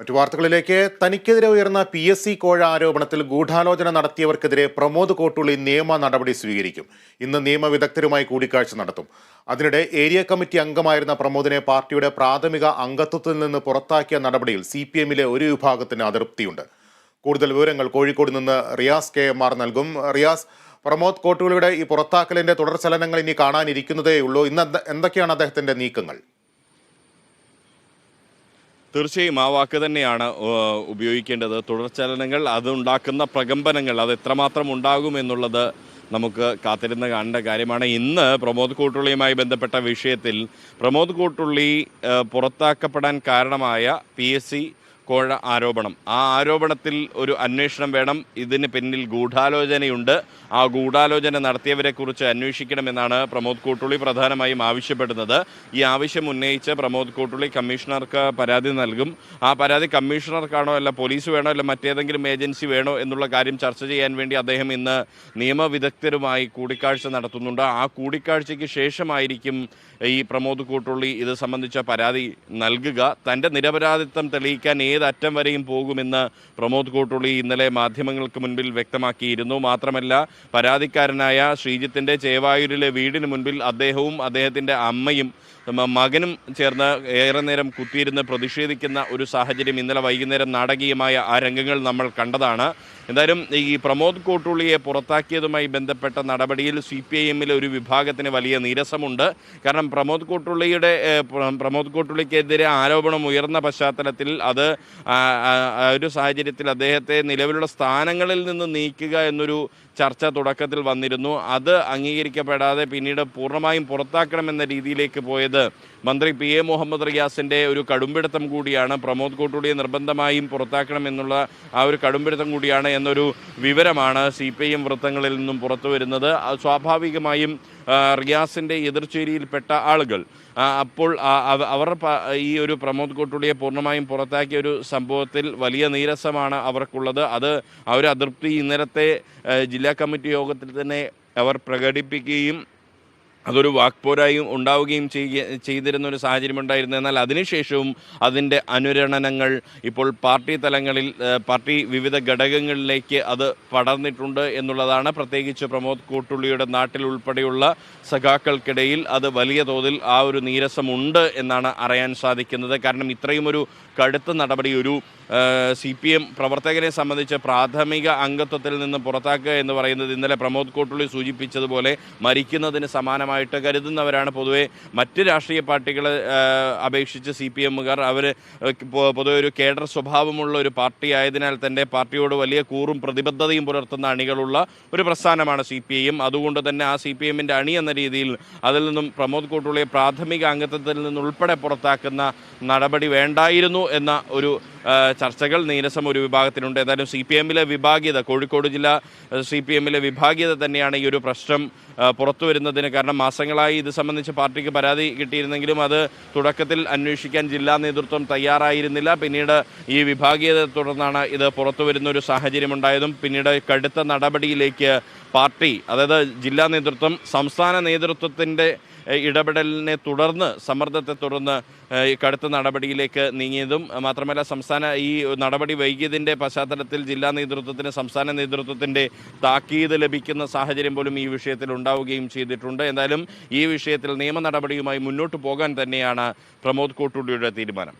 മറ്റു വാർത്തകളിലേക്ക്. തനിക്കെതിരെ ഉയർന്ന പി എസ് സി കോഴ ആരോപണത്തിൽ ഗൂഢാലോചന നടത്തിയവർക്കെതിരെ പ്രമോദ് കോട്ടുള്ളി നിയമ നടപടി സ്വീകരിക്കും. ഇന്ന് നിയമവിദഗ്ധരുമായി കൂടിക്കാഴ്ച നടത്തും. അതിനിടെ ഏരിയ കമ്മിറ്റി അംഗമായിരുന്ന പ്രമോദിനെ പാർട്ടിയുടെ പ്രാഥമിക അംഗത്വത്തിൽ നിന്ന് പുറത്താക്കിയ നടപടിയിൽ സി പി എമ്മിലെ ഒരു വിഭാഗത്തിന് അതൃപ്തിയുണ്ട്. കൂടുതൽ വിവരങ്ങൾ കോഴിക്കോട് നിന്ന് റിയാസ് കെ എം ആർ നൽകും. റിയാസ് പ്രമോദ് കോട്ടുള്ളിയുടെ ഈ പുറത്താക്കലിന്റെ തുടർചലനങ്ങൾ ഇനി കാണാനിരിക്കുന്നതേയുള്ളൂ. ഇന്ന് എന്തൊക്കെയാണ് അദ്ദേഹത്തിന്റെ നീക്കങ്ങൾ? തീർച്ചയായും ആ വാക്ക് തന്നെയാണ് ഉപയോഗിക്കേണ്ടത്. തുടർചലനങ്ങൾ അതുണ്ടാക്കുന്ന പ്രകമ്പനങ്ങൾ അത് എത്രമാത്രം ഉണ്ടാകും എന്നുള്ളത് നമുക്ക് കാത്തിരുന്ന് കാണേണ്ട കാര്യമാണ്. ഇന്ന് പ്രമോദ് കൂട്ടുള്ളിയുമായി ബന്ധപ്പെട്ട വിഷയത്തിൽ പ്രമോദ് കൂട്ടുള്ളി പുറത്താക്കപ്പെടാൻ കാരണമായ പി എസ് സി കോഴ ആരോപണം. ആ ആരോപണത്തിൽ ഒരു അന്വേഷണം വേണം. ഇതിന് പിന്നിൽ ഗൂഢാലോചനയുണ്ട്. ആ ഗൂഢാലോചന നടത്തിയവരെക്കുറിച്ച് അന്വേഷിക്കണമെന്നാണ് പ്രമോദ് കൂട്ടുള്ളി പ്രധാനമായും ആവശ്യപ്പെടുന്നത്. ഈ ആവശ്യം ഉന്നയിച്ച് പ്രമോദ് കൂട്ടുള്ളി കമ്മീഷണർക്ക് പരാതി നൽകും. ആ പരാതി കമ്മീഷണർക്കാണോ അല്ല പോലീസ് വേണോ അല്ല മറ്റേതെങ്കിലും ഏജൻസി വേണോ എന്നുള്ള കാര്യം ചർച്ച ചെയ്യാൻ വേണ്ടി അദ്ദേഹം ഇന്ന് നിയമവിദഗ്ധരുമായി കൂടിക്കാഴ്ച നടത്തുന്നുണ്ട്. ആ കൂടിക്കാഴ്ചയ്ക്ക് ശേഷമായിരിക്കും ഈ പ്രമോദ് കൂട്ടുള്ളി ഇത് സംബന്ധിച്ച പരാതി നൽകുക. തന്റെ നിരപരാധിത്വം തെളിയിക്കാൻ ഏത് അറ്റം വരെയും പോകുമെന്ന് പ്രമോദ് കൂട്ടുള്ളി ഇന്നലെ മാധ്യമങ്ങൾക്ക് മുൻപിൽ വ്യക്തമാക്കിയിരുന്നു. മാത്രമല്ല പരാതിക്കാരനായ ശ്രീജിത്തിന്റെ ചേവായൂരിലെ വീടിന് മുൻപിൽ അദ്ദേഹവും അദ്ദേഹത്തിന്റെ അമ്മയും മകനും ചേർന്ന് ഏറെ നേരം കുത്തിയിരുന്ന് പ്രതിഷേധിക്കുന്ന ഒരു സാഹചര്യം ഇന്നലെ വൈകുന്നേരം നാടകീയമായ ആ രംഗങ്ങൾ നമ്മൾ കണ്ടതാണ്. എന്തായാലും ഈ പ്രമോദ് കോട്ടുള്ളിയെ പുറത്താക്കിയതുമായി ബന്ധപ്പെട്ട നടപടിയിൽ സി പി ഐ എമ്മിലെ ഒരു വിഭാഗത്തിന് വലിയ നീരസമുണ്ട്. കാരണം പ്രമോദ് കോട്ടുള്ളിയുടെ പ്രമോദ് കോട്ടുള്ളിക്കെതിരെ ആരോപണം ഉയർന്ന പശ്ചാത്തലത്തിൽ അത് ഒരു സാഹചര്യത്തിൽ അദ്ദേഹത്തെ നിലവിലുള്ള സ്ഥാനങ്ങളിൽ നിന്ന് നീക്കുക എന്നൊരു ചർച്ച തുടക്കത്തിൽ വന്നിരുന്നു. അത് അംഗീകരിക്കപ്പെടാതെ പിന്നീട് പൂർണമായും പുറത്താക്കണമെന്ന രീതിയിലേക്ക് പോയത് മന്ത്രി പി എ മുഹമ്മദ് റിയാസിന്റെ ഒരു കടുംപിടുത്തം കൂടിയാണ്. പ്രമോദ് കോട്ടൂടിയെ നിർബന്ധമായും പുറത്താക്കണമെന്നുള്ള ആ ഒരു കടുംപിടുത്തം കൂടിയാണ് എന്നൊരു വിവരമാണ് സി പി ഐ എം വൃത്തങ്ങളിൽ നിന്നും പുറത്തു വരുന്നത് സ്വാഭാവികമായും റിയാസിന്റെ എതിർചേരിയിൽപ്പെട്ട ആളുകൾ. അപ്പോൾ അവർ ഈ ഒരു പ്രമോദ് കോട്ടുള്ളിയെ പൂർണമായും പുറത്താക്കിയ ഒരു സംഭവത്തിൽ വലിയ നീരസമാണ് അവർക്കുള്ളത്. അത് അവർ അതൃപ്തി ഇന്നലത്തെ ജില്ലാ കമ്മിറ്റി യോഗത്തിൽ തന്നെ അവർ പ്രകടിപ്പിക്കുകയും അതൊരു വാക്പോരായും ഉണ്ടാവുകയും ചെയ്യുക ചെയ്തിരുന്ന ഒരു സാഹചര്യം ഉണ്ടായിരുന്നു എന്നാൽ അതിനുശേഷവും അതിന്റെ അനുരണനങ്ങൾ ഇപ്പോൾ പാർട്ടി തലങ്ങളിൽ പാർട്ടി വിവിധ ഘടകങ്ങളിലേക്ക് അത് പടർന്നിട്ടുണ്ട് എന്നുള്ളതാണ്. പ്രത്യേകിച്ച് പ്രമോദ് കൂട്ടുള്ളിയുടെ നാട്ടിൽ ഉൾപ്പെടെയുള്ള സഖാക്കൾക്കിടയിൽ അത് വലിയ തോതിൽ ആ ഒരു നീരസമുണ്ട് എന്നാണ് അറിയാൻ സാധിക്കുന്നത്. കാരണം ഇത്രയും ഒരു കടുത്ത നടപടി ഒരു സി പി എം പ്രവർത്തകരെ സംബന്ധിച്ച് പ്രാഥമിക അംഗത്വത്തിൽ നിന്ന് പുറത്താക്കുക എന്ന് പറയുന്നത് ഇന്നലെ പ്രമോദ് കോട്ടുള്ളി സൂചിപ്പിച്ചതുപോലെ മരിക്കുന്നതിന് സമാനമായിട്ട് കരുതുന്നവരാണ്. പൊതുവെ മറ്റ് രാഷ്ട്രീയ പാർട്ടികളെ അപേക്ഷിച്ച് സി പി എമ്മുകാർ അവർ പൊതുവെ ഒരു കേഡർ സ്വഭാവമുള്ള ഒരു പാർട്ടി ആയതിനാൽ തന്നെ പാർട്ടിയോട് വലിയ കൂറും പ്രതിബദ്ധതയും പുലർത്തുന്ന അണികളുള്ള ഒരു പ്രസ്ഥാനമാണ് സി പി ഐ എം അതുകൊണ്ട് തന്നെ ആ സി പി എമ്മിന്റെ അണി എന്ന രീതിയിൽ അതിൽ നിന്നും പ്രമോദ് കോട്ടുള്ളിയെ പ്രാഥമിക അംഗത്വത്തിൽ നിന്നുൾപ്പെടെ പുറത്താക്കുന്ന നടപടി വേണ്ടായിരുന്നു എന്ന ഒരു ചർച്ചകൾ നീരസം ഒരു വിഭാഗത്തിനുണ്ട്. എന്തായാലും സി പി എമ്മിലെ വിഭാഗീയത കോഴിക്കോട് ജില്ല സി പി എമ്മിലെ വിഭാഗീയത തന്നെയാണ് ഈ ഒരു പ്രശ്നം പുറത്തു വരുന്നതിന്. കാരണം മാസങ്ങളായി ഇത് സംബന്ധിച്ച് പാർട്ടിക്ക് പരാതി കിട്ടിയിരുന്നെങ്കിലും അത് തുടക്കത്തിൽ അന്വേഷിക്കാൻ ജില്ലാ നേതൃത്വം തയ്യാറായിരുന്നില്ല. പിന്നീട് ഈ വിഭാഗീയത തുടർന്നാണ് ഇത് പുറത്തു വരുന്ന ഒരു സാഹചര്യം ഉണ്ടായതും പിന്നീട് കടുത്ത നടപടിയിലേക്ക് പാർട്ടി അതായത് ജില്ലാ നേതൃത്വം സംസ്ഥാന നേതൃത്വത്തിന്റെ ഇടപെടലിനെ തുടർന്ന് സമ്മർദ്ദത്തെ തുടർന്ന് കടുത്ത നടപടിയിലേക്ക് നീങ്ങിയതും മാത്രമല്ല സംസ്ഥാന ഈ നടപടി വൈകിയതിന്റെ പശ്ചാത്തലത്തിൽ ജില്ലാ നേതൃത്വത്തിന് സംസ്ഥാന നേതൃത്വത്തിന്റെ താക്കീത് ലഭിക്കുന്ന സാഹചര്യം പോലും ഈ വിഷയത്തിൽ ഉണ്ടാവുകയും ചെയ്തിട്ടുണ്ട്. എന്തായാലും ഈ വിഷയത്തിൽ നിയമ നടപടിയുമായി മുന്നോട്ട് പോകാൻ തന്നെയാണ് പ്രമോദ് കോട്ടുള്ളിയുടെ തീരുമാനം.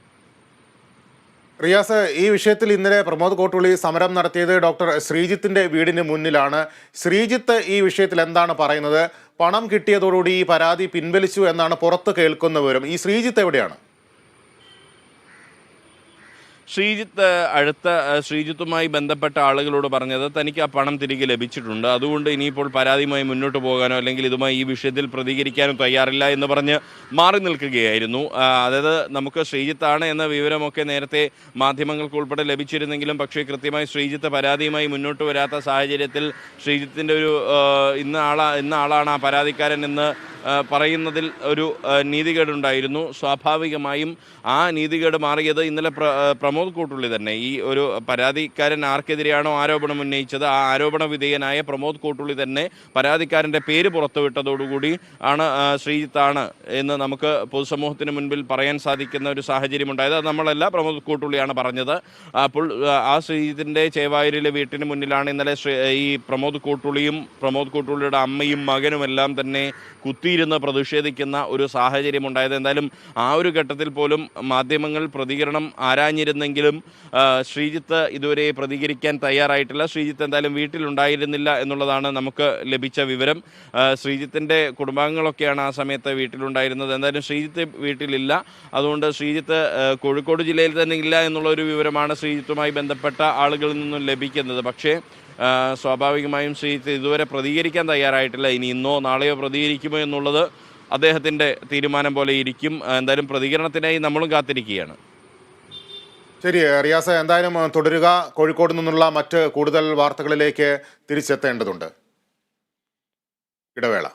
റിയാസ് ഈ വിഷയത്തിൽ ഇന്നലെ പ്രമോദ് കോട്ടുള്ളി സമരം നടത്തിയത് ഡോക്ടർ ശ്രീജിത്തിന്റെ വീടിന് മുന്നിലാണ്. ശ്രീജിത്ത് ഈ വിഷയത്തിൽ എന്താണ് പറയുന്നത്? പണം കിട്ടിയതോടുകൂടി ഈ പരാതി പിൻവലിച്ചു എന്നാണ് പുറത്ത് കേൾക്കുന്നവരും. ഈ ശ്രീജിത്ത് എവിടെയാണ്? ശ്രീജിത്ത് അടുത്ത ശ്രീജിത്തുമായി ബന്ധപ്പെട്ട ആളുകളോട് പറഞ്ഞത് തനിക്ക് ആ പണം തിരികെ ലഭിച്ചിട്ടുണ്ട്. അതുകൊണ്ട് ഇനിയിപ്പോൾ പരാതിയുമായി മുന്നോട്ട് പോകാനോ അല്ലെങ്കിൽ ഇതുമായി ഈ വിഷയത്തിൽ പ്രതികരിക്കാനോ തയ്യാറില്ല എന്ന് പറഞ്ഞ് മാറി നിൽക്കുകയായിരുന്നു. അതായത് നമുക്ക് ശ്രീജിത്താണ് എന്ന വിവരമൊക്കെ നേരത്തെ മാധ്യമങ്ങൾക്ക് ഉൾപ്പെടെ ലഭിച്ചിരുന്നെങ്കിലും പക്ഷേ കൃത്യമായി ശ്രീജിത്ത് പരാതിയുമായി മുന്നോട്ട് വരാത്ത സാഹചര്യത്തിൽ ശ്രീജിത്തിന്റെ ഒരു ഇന്ന ആളാ ഇന്ന ആളാണ് ആ പരാതിക്കാരൻ എന്ന് പറയുന്നതിൽ ഒരു നീതികേടുണ്ടായിരുന്നു. സ്വാഭാവികമായും ആ നീതികേട് മാറിയത് ഇന്നലെ പ്ര പ്രമോദ് കൂട്ടുള്ളി തന്നെ. ഈ ഒരു പരാതിക്കാരൻ ആർക്കെതിരെയാണോ ആരോപണം ഉന്നയിച്ചത്? ആ ആരോപണ വിധേയനായ പ്രമോദ് കൂട്ടുള്ളി തന്നെ പരാതിക്കാരന്റെ പേര് പുറത്തുവിട്ടതോടുകൂടി ആണ് ശ്രീജിത്താണ് എന്ന് നമുക്ക് പൊതുസമൂഹത്തിന് മുൻപിൽ പറയാൻ സാധിക്കുന്ന ഒരു സാഹചര്യം ഉണ്ടായത് അത് നമ്മളല്ല പ്രമോദ് കൂട്ടുള്ളിയാണ് പറഞ്ഞത്. അപ്പോൾ ആ, ശ്രീജിത്തിന്റെ ചേവായൂരിലെ വീട്ടിന് മുന്നിലാണ് ഇന്നലെ ഈ പ്രമോദ് കൂട്ടുള്ളിയും പ്രമോദ് കൂട്ടുള്ളിയുടെ അമ്മയും മകനുമെല്ലാം തന്നെ തന്നെ കുത്തിയിരുന്ന് പ്രതിഷേധിക്കുന്ന ഒരു സാഹചര്യം ഉണ്ടായത് എന്തായാലും ആ ഒരു ഘട്ടത്തിൽ പോലും മാധ്യമങ്ങൾ പ്രതികരണം ആരാഞ്ഞിരുന്നെങ്കിലും ശ്രീജിത്ത് ഇതുവരെ പ്രതികരിക്കാൻ തയ്യാറായിട്ടില്ല. ശ്രീജിത്ത് എന്തായാലും വീട്ടിലുണ്ടായിരുന്നില്ല എന്നുള്ളതാണ് നമുക്ക് ലഭിച്ച വിവരം. ശ്രീജിത്തിന്റെ കുടുംബാംഗങ്ങളൊക്കെയാണ് ആ സമയത്ത് വീട്ടിലുണ്ടായിരുന്നത്. എന്തായാലും ശ്രീജിത്ത് വീട്ടിലില്ല. അതുകൊണ്ട് ശ്രീജിത്ത് കോഴിക്കോട് ജില്ലയിൽ തന്നെ ഇല്ല എന്നുള്ള ഒരു വിവരമാണ് ശ്രീജിത്തുമായി ബന്ധപ്പെട്ട ആളുകളിൽ നിന്നും ലഭിക്കുന്നത്. പക്ഷേ സ്വാഭാവികമായും ശ്രീ ഇതുവരെ പ്രതികരിക്കാൻ തയ്യാറായിട്ടില്ല. ഇനി ഇന്നോ നാളെയോ പ്രതികരിക്കുമോ എന്നുള്ളത് അദ്ദേഹത്തിന്റെ തീരുമാനം പോലെ ഇരിക്കും. എന്തായാലും പ്രതികരണത്തിനായി നമ്മളും കാത്തിരിക്കുകയാണ്. ശരി റിയാസ എന്തായാലും തുടരുക. കോഴിക്കോട് നിന്നുള്ള മറ്റ് കൂടുതൽ വാർത്തകളിലേക്ക് തിരിച്ചെത്തേണ്ടതുണ്ട്. ഇടവേള.